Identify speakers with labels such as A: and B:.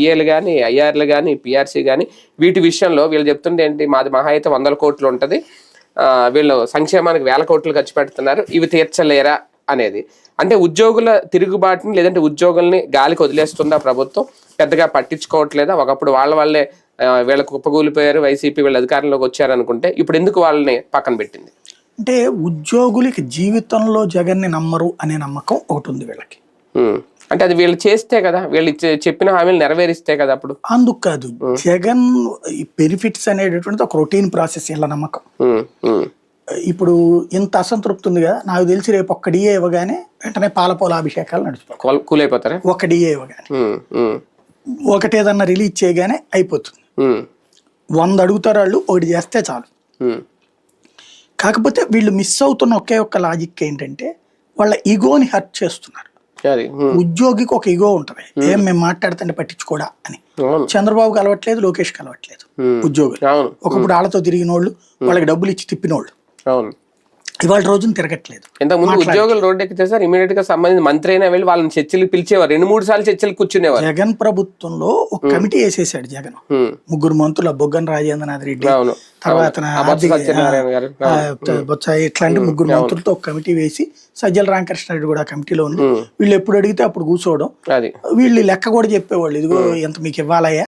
A: పిఏలు కానీ ఐఆర్లు కానీ పిఆర్సీ కానీ వీటి విషయంలో వీళ్ళు చెప్తుంటే ఏంటి మాది మహా అయితే వందల కోట్లు ఉంటుంది. వీళ్ళు సంక్షేమానికి వేల కోట్లు ఖర్చు పెడుతున్నారు. ఇవి తీర్చలేరా అనేది. అంటే ఉద్యోగుల తిరుగుబాటుని లేదంటే ఉద్యోగుల్ని గాలికి వదిలేస్తుందా ప్రభుత్వం? పెద్దగా పట్టించుకోవట్లేదా? ఒకప్పుడు వాళ్ళ వాళ్ళే వీళ్ళకు కుప్పకూలిపోయారు. వైసీపీ వీళ్ళు అధికారంలోకి వచ్చారనుకుంటే ఇప్పుడు ఎందుకు వాళ్ళని పక్కన పెట్టింది?
B: అంటే ఉద్యోగులకి జీవితంలో జగన్ని నమ్మరు అనే నమ్మకం ఒకటి ఉంది వీళ్ళకి.
A: అంటే అది వీళ్ళు చేస్తే కదా వీళ్ళు చెప్పిన హామీలు నెరవేరిస్తే కదా అప్పుడు.
B: అందుకు కాదు జగన్ ఈ బెనిఫిట్స్ అనేటటువంటిది ఒక రొటీన్ ప్రాసెస్ ఇలా నమ్మకం. ఇప్పుడు ఇంత అసంతృప్తి ఉంది కదా నాకు తెలిసి రేపు ఒక్క డిఏ ఇవ్వగానే వెంటనే పాలపోల అభిషేకాలు నడుచుకోవాలి
A: కూల- కూలైపోతారా?
B: ఒక డిఏ ఇవ్వగానే.
A: ఉమ్, ఉమ్,
B: ఒకటి ఏదన్నా రిలీజ్ చేయగానే అయిపోతుంది. వంద అడుగుతారు వాళ్ళు ఒకటి చేస్తే చాలు. కాకపోతే వీళ్ళు మిస్ అవుతున్న ఒకే ఒక్క లాజిక్ ఏంటంటే వాళ్ళ ఈగోని హర్ట్ చేస్తున్నారు. ఉద్యోగికి ఒక ఈగో ఉంటుంది. ఏం మేము మాట్లాడుతుంటే పట్టించుకోడా అని. చంద్రబాబు కలవట్లేదు లోకేష్ కలవట్లేదు. ఉద్యోగులు. ఒకప్పుడు వాళ్ళతో తిరిగిన వాళ్ళు వాళ్ళకి డబ్బులు ఇచ్చి తిప్పినోళ్ళు. ఇవాళ రోజున తిరగట్లేదు.
A: ఇంతకుముందు ఉద్యోగులు రోడ్డు ఎక్కితే సార్ ఇమీడియట్గా సంబంధించిన మంత్రి అయినా వెళ్ళి వాళ్ళని చర్చలకు పిలిచేవారు. రెండు మూడు సార్లు చర్చలు కూర్చునేవారు.
B: జగన్ ప్రభుత్వంలో ఒక కమిటీ వేసేసాడు జగన్. ముగ్గురు మంత్రులు బొగ్గన రాజేంద్రనాథ్ రెడ్డి తర్వాత
A: బొత్స
B: ఇట్లాంటి ముగ్గురు మంత్రులతో ఒక కమిటీ వేసి సజ్జల రామకృష్ణారెడ్డి కూడా కమిటీలో ఉంది. వీళ్ళు ఎప్పుడు అడిగితే అప్పుడు కూర్చోవడం. వీళ్ళు లెక్క కూడా చెప్పేవాళ్ళు. ఇదిగో ఎంత మీకు ఇవ్వాలయ్యా?